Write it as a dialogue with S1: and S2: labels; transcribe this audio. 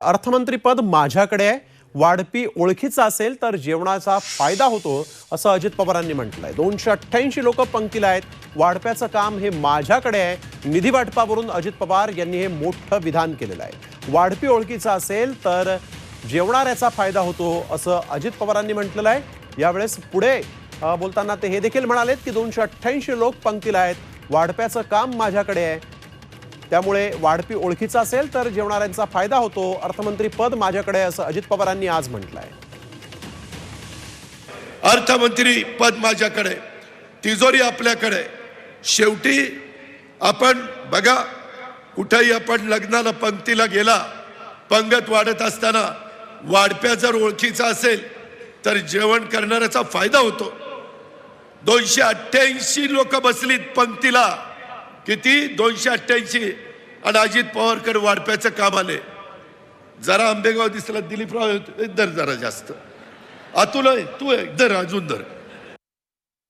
S1: अर्थमंत्रीपद माझ्याकडे आहे. वाढपी ओळखीचं असेल तर जेवणाचा फायदा होतो असं अजित पवारांनी म्हटलंय. दोनशे अठ्ठ्याऐंशी लोक पंक्तीला आहेत. वाढप्याचं काम हे माझ्याकडे आहे. निधी वाटपावरून अजित पवार यांनी हे मोठं विधान केलेलं आहे. वाढपी ओळखीचं असेल तर जेवणाऱ्याचा फायदा होतो असं अजित पवारांनी म्हटलेलं आहे. यावेळेस पुढे बोलताना ते हे देखील म्हणालेत की दोनशे अठ्ठ्याऐंशी लोक पंक्तीला आहेत. वाढप्याचं काम माझ्याकडे आहे. त्यामुळे वाढपी ओळखीचा असेल तर जेवणाऱ्यांचा फायदा होतो. अर्थमंत्री पद माझ्याकडे असं अजित पवारांनी आज म्हटलंय.
S2: अर्थमंत्री पद माझ्याकडे तिजोरी आपल्याकडे. शेवटी आपण बघा कुठेही आपण लग्नाला पंक्तीला गेला पंगत वाढत असताना वाढप्या जर ओळखीचा असेल तर जेवण करणाऱ्याचा फायदा होतो. दोनशे अठ्ठ्याऐंशी लोक बसलीत पंक्तीला. किती? दोनशे अठ्ठ्याऐंशी. आणि अजित पवारकडे वाढप्याचं काम आले जरा आंबेगाव दिसला दिलीपराव दर जरा जास्त. अतुल आहे तू आहे दर अजून दर